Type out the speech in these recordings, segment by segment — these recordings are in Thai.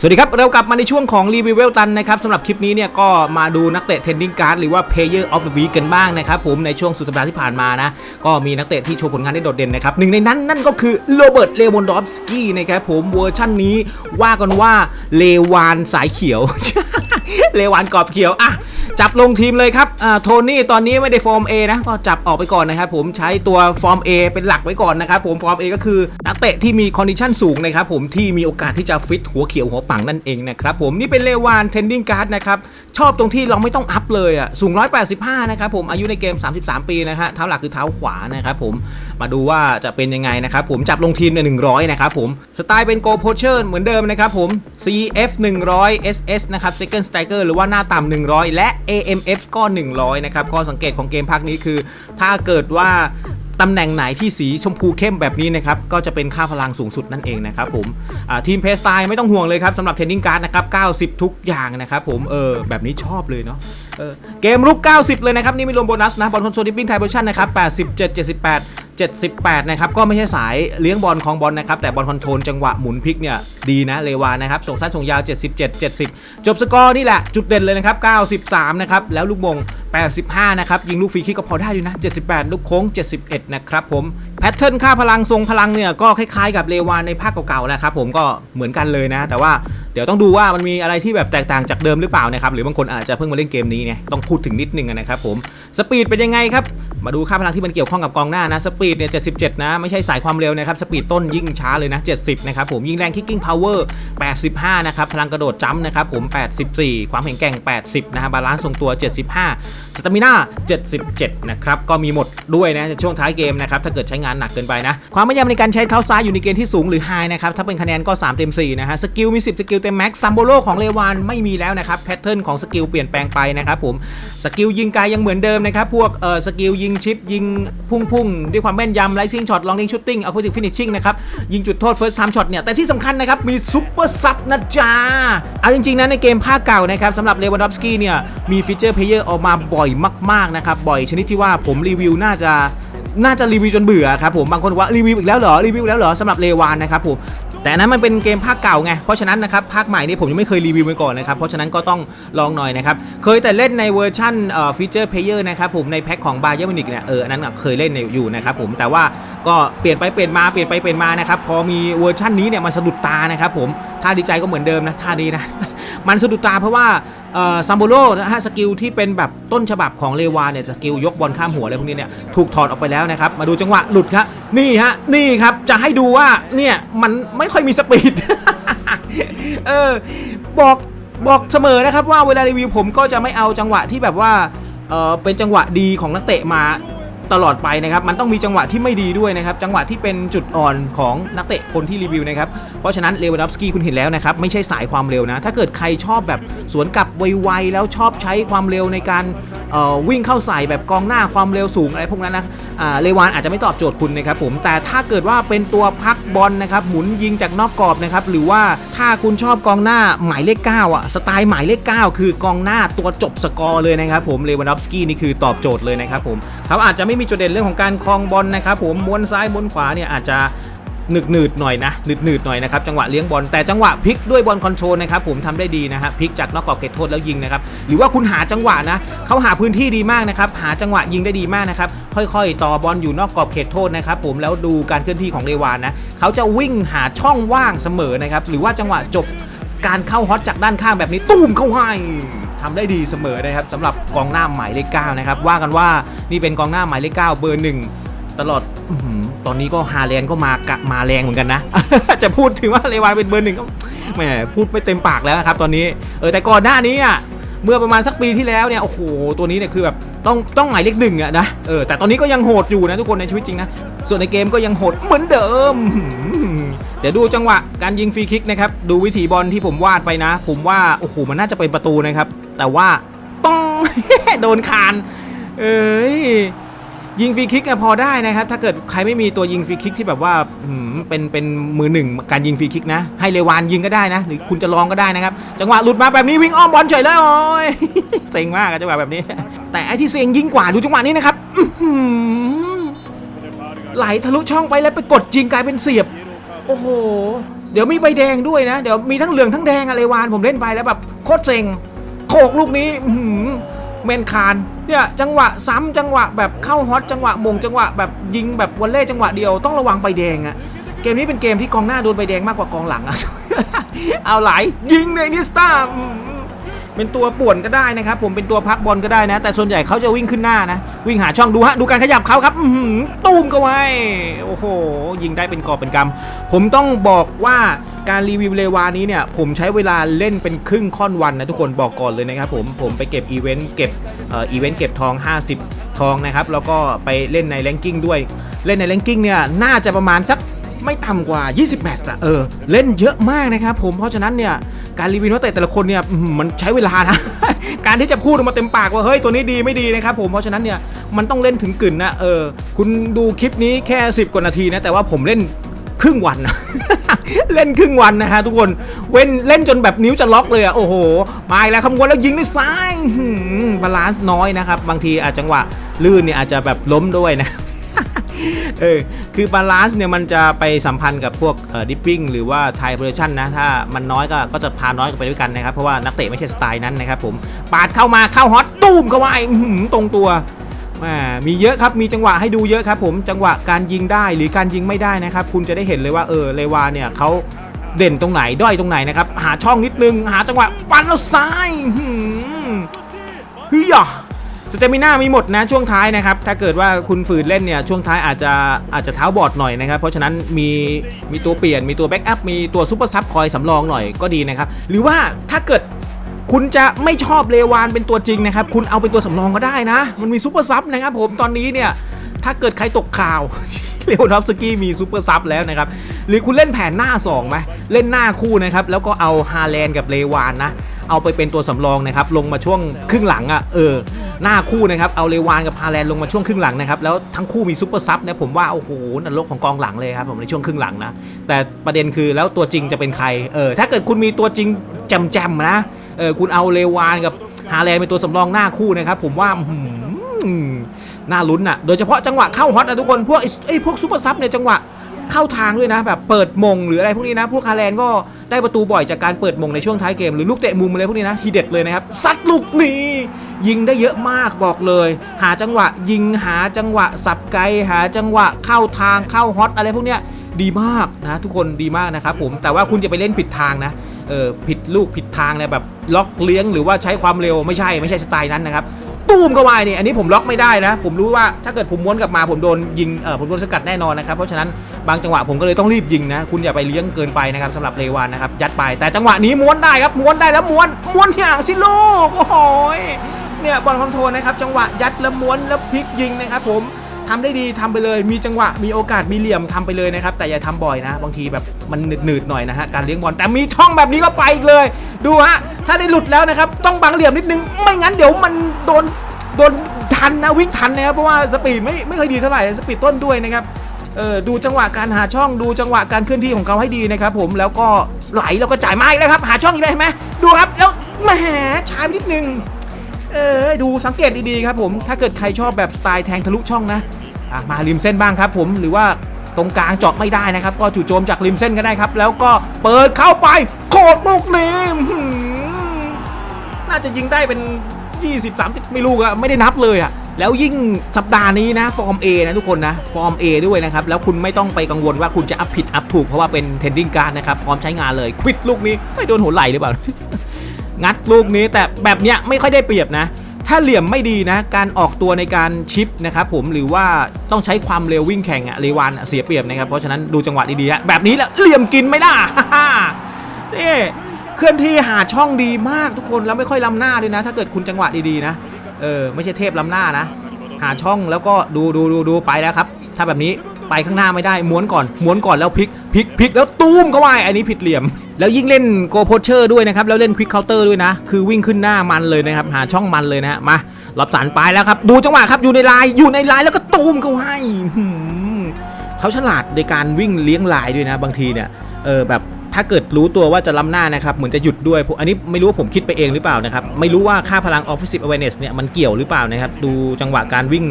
สวัสดีครับ เรากลับมาในช่วงของรีวิวเวลตันนะครับสำหรับคลิปนี้เนี่ยก็มาดูนักเตะเทนนิงการ์ดหรือว่า Player of the Week กันบ้างนะครับผมในช่วงสุดสัปดาห์ที่ผ่านมานะ ก็มีนักเตะที่โชว์ผลงานได้โดดเด่นนะครับหนึ่งในนั้นนั่นก็คือโรเบิร์ตเลวอนดอฟสกี้นะครับผมเวอร์ชั่นนี้ว่ากันว่าเลวานสายเขียว เลวานกรอบเขียวอะจับลงทีมเลยครับโทนี่ตอนนี้ไม่ได้ฟอร์ม A นะก็จับออกไปก่อนนะครับผมใช้ตัวฟอร์ม A เป็นหลักไว้ก่อนนะครับผมฟอร์ม A ก็คือนักเตะที่มีคอนดิชันสูงนะครับผมที่มีโอกาสที่จะฟิตหัวเขียวหัวปังนั่นเองนะครับผมนี่เป็นเลวานเทนดิ้งการ์ดนะครับชอบตรงที่เราไม่ต้องอัพเลยอะสูง 185 นะครับผมอายุในเกม 33 ปีนะฮะเท้าหลักคือเท้าขวานะครับผมมาดูว่าจะเป็นยังไงนะครับผมจับลงทีมใน100 นะครับผมสไตล์เป็นโกโพเชอร์เหมือนเดิมนะครับผม CF 100 SS นะครับ Second Striker หรือว่าหน้าต่ำ100 และ AMF ก็ 100 นะครับข้อสังเกตของเกมภาคนี้คือ ถ้าเกิดว่า ตำแหน่งไหนที่สีชมพูเข้มแบบนี้นะครับก็จะเป็นค่าพลังสูงสุดนั่นเองนะครับผมทีมเพสไตล์ไม่ต้องห่วงเลยครับสำหรับเทนนิงการ์ดนะครับ 90 ทุกอย่างนะครับผมเออแบบนี้ชอบเลยเนาะเออเกมลุก 90 เลยนะครับ นี่ไม่รวมโบนัสนะบอลคอนโซลดิปปิ้งไทยเวอร์ชันนะครับ 87 78 78 นะครับ ก็ไม่ใช่สายเลี้ยงบอลของบอลนะครับ แต่บอลคอนโทรลจังหวะหมุนพลิกเนี่ย ดีนะ เลวานะครับ ส่งสั้นส่งยาว 77 70 จบสกอร์นี่แหละ จุดเด่นเลยนะครับ 93 นะครับ แล้วลูกมง 85 นะครับ ยิงลูกฟรีคิกก็พอได้อยู่นะ 78 ลูกโค้ง 71 นะครับผม แพทเทิร์นค่าพลังทรงพลังเนี่ย ก็คล้ายๆกับเลวานในภาคเก่าๆนะครับผมก็เหมือนกันเลยนะ แต่ว่าเดี๋ยวต้องดูว่ามันมีอะไรที่แบบแตกต่างจากเดิมหรือเปล่านะครับ หรือบางคนอาจจะเพิ่งมาเล่นเกมนี้เนี่ยต้องพูดถึงนิดนึงนะครับผมสปีดเป็นยังไงครับมาดูค่าพลังที่มันเกี่ยวข้องกับกองหน้านะสปีดเนี่ย77 นะ ไม่ใช่สายความเร็วนะครับสปีดต้นยิ่งช้าเลยนะ 70 นะครับผมยิงแรงคิกกิ้งพาวเวอร์ 85 นะครับพลังกระโดดจัมป์นะครับผม 84 ความแข็งแกร่ง 80 นะฮะบาลานซ์ทรงตัว 75สตามิน่า77 นะครับ ก็มีหมดด้วยนะในช่วงท้ายเกมนะครับ ถ้าเกิดใช้งานหนักเกินไปนะ ความแม่นยำในการใช้เท้าซ้ายอยู่ในเกณฑ์ที่สูงหรือไฮนะครับ ถ้าเป็นคะแนนก็ 3 เต็ม 4 นะฮะ สกิลมี 10 สกิลเต็มแม็กซ์ซัมโบโลของเลวานไม่มีแล้วนะครับ แพทเทิร์นของสกิลเปลี่ยนแปลงไปนะครับผม สกิลยิงไกลยังเหมือนเดิมนะครับ พวกเอ่อสกิลยิงชิปยิงพุ่งพุ่งๆด้วยความแม่นยำไลซิ่งช็อตลองลิงชูตติ้งเอาพูดถึงฟินิชชิ่งนะครับยิงจุดโทษเฟิร์สไทม์ช็อตเนี่ยแต่ที่สำคัญนะครับมีซุปเปอร์ซับนะจ๊ะเอาจริงๆนะในเกมภาคเก่านะครับสำหรับเลวานดอฟสกี้เนี่ยมีฟีเจอร์เพลเยอร์ออกมาบ่อยมากๆนะครับบ่อยชนิดที่ว่าผมรีวิวน่าจะน่าจะรีวิวจนเบื่อครับผมบางคนว่ารีวิวอีกแล้วเหรอรีวิวแล้วเหรอสำหรับเลวานนะครับผมแต่นั้นมันเป็นเกมภาคเก่าไงเพราะฉะนั้นนะครับภาคใหม่นี่ผมยังไม่เคยรีวิวมาก่อนนะครับเพราะฉะนั้นก็ต้องลองหน่อยนะครับเคยแต่เล่นในเวอร์ชันเอ่อฟีเจอร์เพลเยอร์นะครับผมในแพ็คของบาเยอร์มินิกเนี่ยเอออันนั้นเคยเล่นอยู่นะครับผมแต่ว่าก็เปลี่ยนไปเปลี่ยนมาเปลี่ยนไปเปลี่ยนมานะครับพอมีเวอร์ชันนี้เนี่ยมันสะดุดตานะครับผมท่าดีใจก็เหมือนเดิมนะท่าดีนะ มันสะดุดตาเพราะว่าซัมโบโลนะฮะสกิลที่เป็นแบบต้นฉบับของเลวาเนี่ยสกิลยกบอลข้ามหัวอะไรพวกนี้เนี่ยถูกถอดออกไปแล้วนะครับ มาดูจังหวะหลุดครับนี่ฮะนี่ครับจะให้ดูว่าเนี่ยมันไม่ค่อยมีสปีดเออบอกบอกเสมอนะครับว่าเวลารีวิวผมก็จะไม่เอาจังหวะที่แบบว่าเออเป็นจังหวะดีของนักเตะมา ตลอดไปนะครับมันต้องมีจังหวะที่ไม่ดีด้วยนะครับจังหวะที่เป็นจุดอ่อนของนักเตะคนที่รีวิวนะครับเพราะฉะนั้นเลวานดอฟสกี้คุณเห็นแล้วนะครับไม่ใช่สายความเร็วนะถ้าเกิดใครชอบแบบสวนกลับไวๆแล้วชอบใช้ความเร็วในการวิ่งเข้าใส่แบบกองหน้าความเร็วสูงอะไรพวกนั้นนะเลวานอาจจะไม่ตอบโจทย์คุณนะครับผมแต่ถ้าเกิดว่าเป็นตัวพักบอลนะครับหมุนยิงจากนอกกรอบนะครับหรือว่าถ้าคุณชอบกองหน้าหมายเลข9อะสไตล์หมายเลข 9 คือกองหน้าตัวจบสกอร์เลยนะครับผมเลวานอฟสกี้นี่คือตอบโจทย์เลยนะครับผมเขาอาจจะไม่มีจุดเด่นเรื่องของการคลองบอลนะครับผมม้วนซ้ายม้วนขวาเนี่ยอาจจะ หนึดหนืดหน่อยนะหนืดหนืดหน่อยนะครับจังหวะเลี้ยงบอลแต่จังหวะพลิกด้วยบอลคอนโทรลนะครับผมทำได้ดีนะฮะพลิกจากนอกกรอบเขตโทษแล้วยิงนะครับหรือว่าคุณหาจังหวะนะเขาหาพื้นที่ดีมากนะครับหาจังหวะยิงได้ดีมากนะครับค่อยๆ ต่อบอลอยู่นอกกรอบเขตโทษนะครับผมแล้วดูการเคลื่อนที่ของเลวานนะเขาจะวิ่งหาช่องว่างเสมอนะครับหรือว่าจังหวะจบการเข้าฮอตจากด้านข้างแบบนี้ตุ้มเข้าให้ทำได้ดีเสมอนะครับสำหรับกองหน้าหมายเลขเก้านะครับว่ากันว่านี่เป็นกองหน้าหมายเลขเก้าเบอร์หนึ่งตลอดอ ตอนนี้ก็ฮาแลนด์ก็มากะมาแรงเหมือนกันนะ จะพูดถึงว่าเลวานเป็นเบอร์หนึ่งก็แหมพูดไม่เต็มปากแล้วนะครับตอนนี้เออแต่ก่อนหน้านี้อะเมื่อประมาณสักปีที่แล้วเนี่ยโอ้โหตัวนี้เนี่ยคือแบบต้องต้องหมายเลขหนึ่งอะนะเออแต่ตอนนี้ก็ยังโหดอยู่นะทุกคนในชีวิตจริงนะส่วนในเกมก็ยังโหดเหมือนเดิม เดี๋ยวดูจังหวะการยิงฟรีคิกนะครับดูวิถีบอลที่ผมวาดไปนะ ผมว่าโอ้โหมันน่าจะเป็นประตูนะครับ แต่ว่าต้องโดนคาน เอ้ย ยิงฟรีคิกอะพอได้นะครับ ถ้าเกิดใครไม่มีตัวยิงฟรีคิกที่แบบว่าเป็นเป็นมือหนึ่งการยิงฟรีคิกนะ ให้เลวานยิงก็ได้นะ หรือคุณจะลองก็ได้นะครับ จังหวะหลุดมาแบบนี้วิ่งอ้อมบอลเฉยเลยโอ้ยเซ็งมากจังหวะแบบนี้ แต่ไอ้ที่เซ็งยิ่งกว่าดูจังหวะนี้นะครับไหลทะลุช่องไปแล้วไปกดยิงกลายเป็นเสียบ โอ้โห เดี๋ยวมีใบแดงด้วยนะ เดี๋ยวมีทั้งเหลืองทั้งแดงอะไรวานผมเล่นไปแล้วแบบโคตรเซ็งโขกลูกนี้ เมนคานเนี่ยจังหวะซ้ำจังหวะแบบเข้าฮอตจังหวะมงจังหวะแบบยิงแบบวอลเล่จังหวะเดียวต้องระวังใบแดงอะเกมนี้เป็นเกมที่กองหน้าโดนใบแดงมากกว่ากองหลังอะเอาไหลยิงในนิสตา เป็นตัวป่วนก็ได้นะครับผมเป็นตัวพักบอลก็ได้นะ แต่ส่วนใหญ่เขาจะวิ่งขึ้นหน้านะ วิ่งหาช่องดูฮะดูการขยับเขาครับตูมก็ไว้โอ้โห ยิงได้เป็นกอบเป็นกำผมต้องบอกว่าการรีวิวเลวานี้เนี่ย ผมใช้เวลาเล่นเป็นครึ่งค่อนวันนะทุกคนบอกก่อนเลยนะครับผมผมไปเก็บอีเวนต์เก็บเอ่ออีเวนต์เก็บทอง 50 ทองนะครับแล้วก็ไปเล่นในแรงกิ้งด้วย เล่นในแรงกิ้งเนี่ยน่าจะประมาณสัก ไม่ต่ำกว่า 20 แมตช์อะเออ เล่นเยอะมากนะครับผม เพราะฉะนั้นเนี่ย การรีวิวนักเตะแต่ละคนเนี่ยมันใช้เวลานะ การที่จะพูดออกมาเต็มปากว่า เฮ้ย ตัวนี้ดีไม่ดีนะครับผม เพราะฉะนั้นเนี่ย มันต้องเล่นถึงกึ่นนะ เออ คุณดูคลิปนี้แค่ 10 กว่านาทีนะ แต่ว่าผมเล่นครึ่งวันเล่นครึ่งวันนะฮะทุกคนเว้นเล่นจนแบบนิ้วจะล็อกเลยอะโอ้โหมาอีกแล้วคำนวณแล้วยิงด้วยซ้ายบาลานซ์น้อยนะครับ บางทีอาจจังหวะลื่นเนี่ยอาจจะแบบล้มด้วยนะ เออ คือบาลานซ์เนี่ยมันจะไปสัมพันธ์กับพวกดิปปิ้งหรือว่าไทโพซิชันนะ ถ้ามันน้อยก็ก็จะพาน้อยกันไปด้วยกันนะครับ เพราะว่านักเตะไม่ใช่สไตล์นั้นนะครับผม ปาดเข้ามาเข้าฮอตตูมเข้าไปอื้ตรงตัวมมีเยอะครับ มีจังหวะให้ดูเยอะครับผม จังหวะการยิงได้หรือการยิงไม่ได้นะครับ คุณจะได้เห็นเลยว่าเออเลวาเนี่ยเขาเด่นตรงไหน ด้อยตรงไหนนะครับ หาช่องนิดนึง หาจังหวะ ปันแล้วซ้ายเฮ้ยอะ สเตมิน่ามีหมดนะช่วงท้ายนะครับ ถ้าเกิดว่าคุณฝืนเล่นเนี่ยช่วงท้ายอาจจะอาจจะเท้าบอดหน่อยนะครับ เพราะฉะนั้นมีมีตัวเปลี่ยนมีตัวแบ็กอัพมีตัวซูเปอร์ซับคอยสำรองหน่อยก็ดีนะครับ หรือว่าถ้าเกิดคุณจะไม่ชอบเลวานเป็นตัวจริงนะครับ คุณเอาเป็นตัวสำรองก็ได้นะ มันมีซูเปอร์ซับนะครับผมตอนนี้เนี่ยถ้าเกิดใครตกข่าวเลโอนอฟสกี้มีซูเปอร์ซับแล้วนะครับ หรือคุณเล่นแผนหน้า2ไหมเล่นหน้าคู่นะครับ แล้วก็เอาฮาแลนด์กับเลวานนะ เอาไปเป็นตัวสำรองนะครับลงมาช่วงครึ่งหลังอะ่ะเออหน้าคู่นะครับเอาเลวานกับฮาแลนด์ลงมาช่วงครึ่งหลังนะครับแล้วทั้งคู่มีซูเปอร์ซับนะผมว่าโอ้โหนรกของกองหลังเลยครับผมในช่วงครึ่งหลังนะแต่ประเด็นคือแล้วตัวจริงจะเป็นใครเออถ้าเกิดคุณมีตัวจริงแจมๆนะเออคุณเอาเลวานกับฮาแลนด์เป็นตัวสำรองหน้าคู่นะครับผมว่าอื้อหือน่าลุ้นอะโดยเฉพาะจังหวะเข้าฮอตนะทุกคนพวกไอ้ไอ้พวกซูเปอร์ซับเนี่ยจังหวะ เข้าทางด้วยนะ แบบเปิดมงหรืออะไรพวกนี้นะพวกคาแลนก็ได้ประตูบ่อยจากการเปิดมงในช่วงท้ายเกมหรือลูกเตะมุมอะไรพวกนี้นะทีเด็ดเลยนะครับซัดลูกนี้ยิงได้เยอะมากบอกเลย หาจังหวะยิงหาจังหวะสับไกลหาจังหวะเข้าทางเข้าฮอตอะไรพวกเนี้ยดีมากนะทุกคนดีมากนะครับผมแต่ว่าคุณจะไปเล่นผิดทางนะเออผิดลูกผิดทางเนี่ยแบบล็อกเลี้ยงหรือว่าใช้ความเร็วไม่ใช่ไม่ใช่สไตล์นั้นนะครับ ตูมก็วายเนี่ยอันนี้ผมล็อกไม่ได้นะ ผมรู้ว่าถ้าเกิดผมม้วนกลับมาผมโดนยิงเออผมโดนสกัดแน่นอนนะครับเพราะฉะนั้นบางจังหวะผมก็เลยต้องรีบยิงนะ คุณอย่าไปเลี้ยงเกินไปนะครับสำหรับเลวานนะครับยัดไปแต่จังหวะนี้ม้วนได้ครับม้วนได้แล้วม้วนม้วนอย่างสิลูกโอ้โหยเนี่ยบอลคอนโทรลนะครับจังหวะยัดแล้วม้วนแล้วพลิกยิงนะครับผม ทำได้ดีทำไปเลย มีจังหวะมีโอกาสมีเหลี่ยมทำไปเลยนะครับ แต่อย่าทำบ่อยนะ บางทีแบบมันหนืดๆหน่อยนะฮะการเลี้ยงบอลแต่มีช่องแบบนี้ก็ไปอีกเลย ดูฮะถ้าได้หลุดแล้วนะครับ ต้องบังเหลี่ยมนิดนึงไม่งั้นเดี๋ยวมันโดนโดนทันนะวิ่งทันนะครับเพราะว่าสปีดไม่ไม่เคยดีเท่าไหร่สปีดต้นด้วยนะครับเออดูจังหวะการหาช่องดูจังหวะการเคลื่อนที่ของเขาให้ดีนะครับผมแล้วก็ไหลแล้วก็จ่ายมาอีกแล้วครับหาช่องอีกแล้วเห็นไหมดูครับแล้วแหมช้าไปนิดนึง เออดูสังเกตดีๆครับผมถ้าเกิดใครชอบแบบสไตล์แทงทะลุช่องนะอะมาริมเส้นบ้างครับผมหรือว่าตรงกลางเจาะไม่ได้นะครับ ก็จู่โจมจากริมเส้นก็ได้ครับ แล้วก็เปิดเข้าไปโคตรลูกนี้น่าจะยิงได้เป็น 20 30 ไม่รู้อะไม่ได้นับเลยอะแล้วยิ่งสัปดาห์นี้นะฟอร์ม A นะทุกคนนะฟอร์ม A ด้วยนะครับ แล้วคุณไม่ต้องไปกังวลว่าคุณจะอัพผิดอัพถูกเพราะว่าเป็นเทนดิ้งการนะครับพร้อมใช้งานเลยควิดลูกนี้ไม่โดนหัวไหล่หรือเปล่า งัดลูกนี้แต่แบบเนี้ยไม่ค่อยได้เปรียบนะ ถ้าเหลี่ยมไม่ดีนะ การออกตัวในการชิปนะครับผมหรือว่าต้องใช้ความเร็ววิ่งแข่งอะเรวานเสียเปรียบนะครับเพราะฉะนั้นดูจังหวะดีๆฮะแบบนี้แหละเหลี่ยมกินไม่ได้นี่เคลื่อนที่หาช่องดีมากทุกคนแล้วไม่ค่อยล้ำหน้าด้วยนะ ถ้าเกิดคุณจังหวะดีๆนะเออไม่ใช่เทพล้ำหน้านะ หาช่องแล้วก็ดูดูดูดูไปแล้วครับ ถ้าแบบนี้ ไปข้างหน้าไม่ได้ม้วนก่อนม้วนก่อนแล้วพลิกพลิกพลิกแล้วตูมก็ว่ายอันนี้ผิดเหลี่ยม แล้วยิ่งเล่นโกโพเชอร์ด้วยนะครับแล้วเล่นควิกเคาน์เตอร์ด้วยนะ คือวิ่งขึ้นหน้ามันเลยนะครับหาช่องมันเลยนะฮะมารับสารไปแล้วครับ ดูจังหวะครับอยู่ในลายอยู่ในลายแล้วก็ตูมก็ว่ายหืมเขาฉลาดในการวิ่งเลี้ยงลายด้วยนะบางทีเนี่ยเออแบบถ้าเกิดรู้ตัวว่าจะล้ำหน้านะครับ เหมือนจะหยุดด้วย อันนี้ไม่รู้ว่าผมคิดไปเองหรือเปล่านะครับ ไม่รู้ว่าค่าพลัง offensive awareness เนี่ยมันเกี่ยวหรือเปล่านะครับ ดูจังหวะการวิ่ง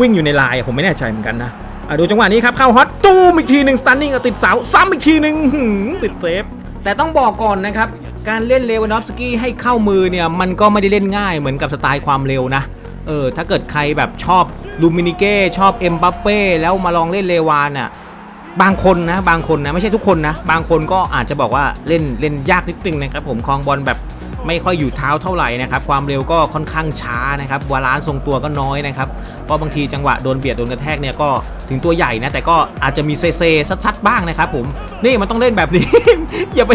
วิ่งอยู่ในลายผมไม่แน่ใจเหมือนกันนะ ดูจังหวะนี้ครับเข้าฮอตตูมอีกทีหนึ่งสตันนิ่งติดเสาซ้ำอีกทีหนึ่งติดเซฟแต่ต้องบอกก่อนนะครับ การเล่นเลวานอฟสกี้ให้เข้ามือเนี่ย มันก็ไม่ได้เล่นง่ายเหมือนกับสไตล์ความเร็วนะ เออ ถ้าเกิดใครแบบชอบลูมินิเก้ชอบเอ็มบัปเป้แล้วมาลองเล่นเลวานอะบางคนนะบางคนนะ ไม่ใช่ทุกคนนะ บางคนก็อาจจะบอกว่าเล่นเล่นยากนิดนึงนะครับผมคลองบอลแบบ ไม่ค่อยอยู่เท้าเท่าไหร่นะครับความเร็วก็ค่อนข้างช้านะครับวาลานซ์ทรงตัวก็น้อยนะครับเพราะบางทีจังหวะโดนเบียดโดนกระแทกเนี่ยก็ถึงตัวใหญ่นะแต่ก็อาจจะมีเซเซซัดๆบ้างนะครับผมนี่มันต้องเล่นแบบนี้ อย่าไป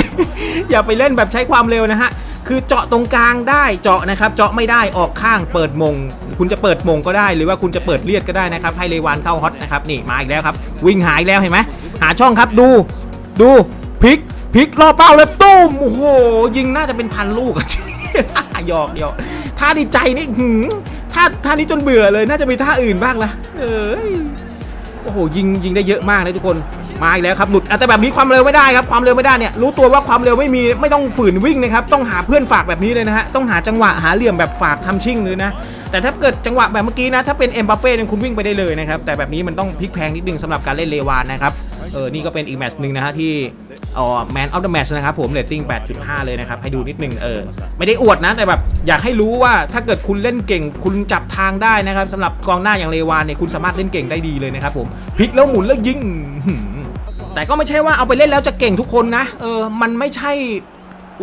อย่าไปเล่นแบบใช้ความเร็วนะฮะคือเจาะตรงกลางได้เจาะนะครับ เจาะไม่ได้ออกข้างเปิดมง คุณจะเปิดมงก็ได้ หรือว่าคุณจะเปิดเลียดก็ได้นะครับ ให้เลวานเข้าฮอตนะครับนี่มาอีกแล้วครับ วิ่งหายแล้วเห็นไหมหาช่องครับดูดูพลิก พลิกรอบเป้าแล้วตุ้ม โอ้โห ยิงน่าจะเป็นพันลูกหยอกหยอกท่าดีใจนี่หืมท่าท่านี้จนเบื่อเลย น่าจะมีท่าอื่นบ้างละเอ้ยโอ้โห ยิงยิงได้เยอะมากเลยทุกคน มาอีกแล้วครับ หลุด แต่แบบนี้ความเร็วไม่ได้ครับ ความเร็วไม่ได้เนี่ย รู้ตัวว่าความเร็วไม่มี ไม่ต้องฝืนวิ่งนะครับ ต้องหาเพื่อนฝากแบบนี้เลยนะฮะ ต้องหาจังหวะหาเหลี่ยมแบบฝากทำชิ่งเลยนะแต่ถ้าเกิดจังหวะแบบเมื่อกี้นะ ถ้าเป็นเอ็มบัปเป้เนี่ยคุณวิ่งไปได้เลยนะครับ แต่แบบนี้มันต้องพลิกแพงนิดนึงสำหรับการเล่นเลวานนะครับ เออ นี่ก็เป็นอีกแมตช์หนึ่งนะฮะที่ อ๋อแมนออฟเดอะแมตช์นะครับผมเรตติ้ง 8.5 เลยนะครับ ให้ดูนิดนึงเออ ไม่ได้อวดนะ แต่แบบอยากให้รู้ว่าถ้าเกิดคุณเล่นเก่ง คุณจับทางได้นะครับสำหรับกองหน้าอย่างเลวานเนี่ยคุณสามารถเล่นเก่งได้ดีเลยนะครับผมพลิกแล้วหมุนแล้วยิงแต่ก็ไม่ใช่ว่าเอาไปเล่นแล้วจะเก่งทุกคนนะเออมันไม่ใช่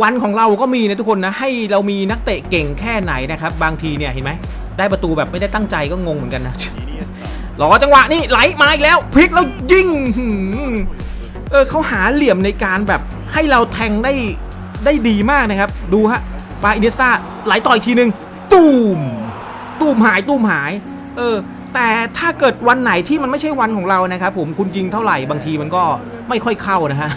วันของเราก็มีนะทุกคนนะ ให้เรามีนักเตะเก่งแค่ไหนนะครับ บางทีเนี่ยเห็นไหมได้ประตูแบบไม่ได้ตั้งใจก็งงเหมือนกันนะรอจังหวะนี่ไหลมาอีกแล้วพลิกแล้วยิง เออเขาหาเหลี่ยมในการแบบให้เราแทงได้ได้ดีมากนะครับ ดูฮะปาอินเดสตาไหลต่ออีกทีหนึ่งตูมตูมหายตูมหาย เออ แต่ถ้าเกิดวันไหนที่มันไม่ใช่วันของเรานะครับผมคุณยิงเท่าไหร่บางทีมันก็ไม่ค่อยเข้านะฮะ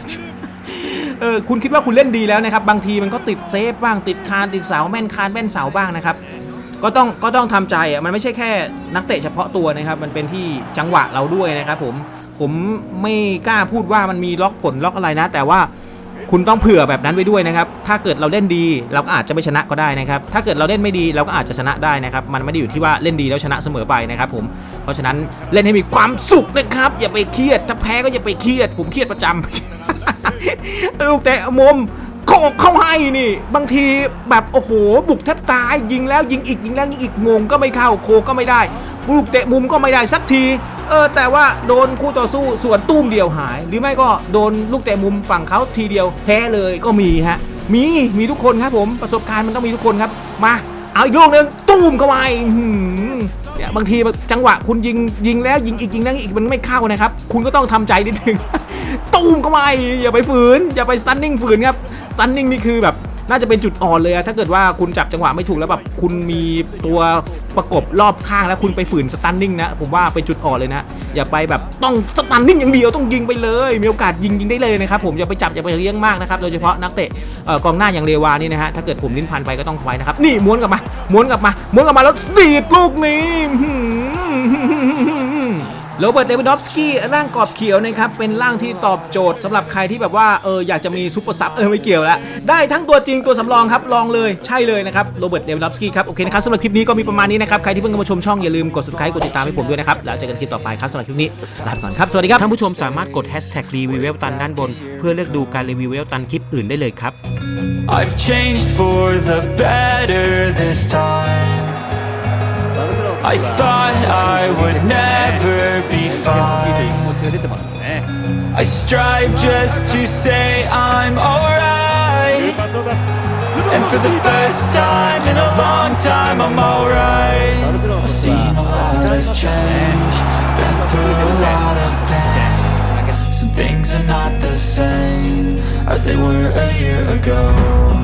เออคุณคิดว่าคุณเล่นดีแล้วนะครับ บางทีมันก็ติดเซฟบ้างติดคานติดเสาแม่นคานแม่นเสาบ้างนะครับ ก็ต้องก็ต้องทำใจอะมันไม่ใช่แค่นักเตะเฉพาะตัวนะครับ มันเป็นที่จังหวะเราด้วยนะครับผม ผมไม่กล้าพูดว่ามันมีล็อกผลล็อกอะไรนะ แต่ว่าคุณต้องเผื่อแบบนั้นไว้ด้วยนะครับ ถ้าเกิดเราเล่นดีเราก็อาจจะไม่ชนะก็ได้นะครับ ถ้าเกิดเราเล่นไม่ดีเราก็อาจจะชนะได้นะครับ มันไม่ได้อยู่ที่ว่าเล่นดีแล้วชนะเสมอไปนะครับผม เพราะฉะนั้นเล่นให้มีความสุขนะครับ อย่าไปเครียด ถ้าแพ้ก็อย่าไปเครียด ผมเครียดประจำลูกเตะมุมโขกเข้าให้นี่ บางทีแบบโอ้โห บุกแทบตายยิงแล้วยิงอีกยิงแล้วยิงอีกงงก็ไม่เข้าโคก็ไม่ได้ ลูกเตะมุมก็ไม่ได้สักที เออแต่ว่าโดนคู่ต่อสู้ส่วนตุ้มเดียวหาย หรือไม่ก็โดนลูกเตะมุมฝั่งเขาทีเดียวแพ้เลยก็มีฮะ มีมีทุกคนครับผมประสบการณ์มันต้องมีทุกคนครับ มาเอาอีกลูกหนึ่งตุ้มเข้าไปเนี่ยบางทีจังหวะคุณยิงยิงแล้วยิงอีกยิงแล้วอีกมันไม่เข้านะครับ คุณก็ต้องทำใจนิดนึงตุ้มเข้าไปอย่าไปฝืน อย่าไปสตันนิ่งฝืนครับสตันนิ่งนี่คือแบบ น่าจะเป็นจุดอ่อนเลยอะถ้าเกิดว่าคุณจับจังหวะไม่ถูกแล้วแบบคุณมีตัวประกบรอบข้างแล้วคุณไปฝืนสตันนิ่งนะ ผมว่าเป็นจุดอ่อนเลยนะ อย่าไปแบบต้องสตันนิ่งอย่างเดียวต้องยิงไปเลย มีโอกาสยิงยิงได้เลยนะครับผมอย่าไปจับอย่าไปเลี้ยงมากนะครับโดยเฉพาะนักเตะกองหน้าอย่างเรวานี่นะฮะถ้าเกิดผมลิ้นพันไปก็ต้องไว้นะครับนี่ม้วนกลับมาม้วนกลับมาม้วนกลับมาแล้วดีดลูกนี้ โรเบิร์ตเลวินดอฟสกี้ร่างกรอบเขียวนะครับเป็นร่างที่ตอบโจทย์สำหรับใครที่แบบว่าเอออยากจะมีซุปเปอร์ซับเออไม่เกี่ยวแล้วได้ทั้งตัวจริงตัวสำรองครับลองเลยใช่เลยนะครับโรเบิร์ตเลวินดอฟสกี้ครับโอเคนะครับสำหรับคลิปนี้ก็มีประมาณนี้นะครับใครที่เพิ่งเข้ามาชมช่องอย่าลืมกด subscribe กดติดตามให้ผมด้วยนะครับแล้วเจอกันคลิปต่อไปครับสำหรับคลิปนี้ลาไปก่อนครับสวัสดีครับท่านผู้ชมสามารถกด hashtag รีวิวเวลตันด้านบน เพื่อเลือกดูการรีวิวเวลตันคลิปอื่นได้เลยครับ I've changed for the better this time. I thought I would never I strive just to say I'm alright. And for the first time in a long time I'm alright. I've seen a lot of change Been through a lot of pain. Some things are not the same As they were a year ago.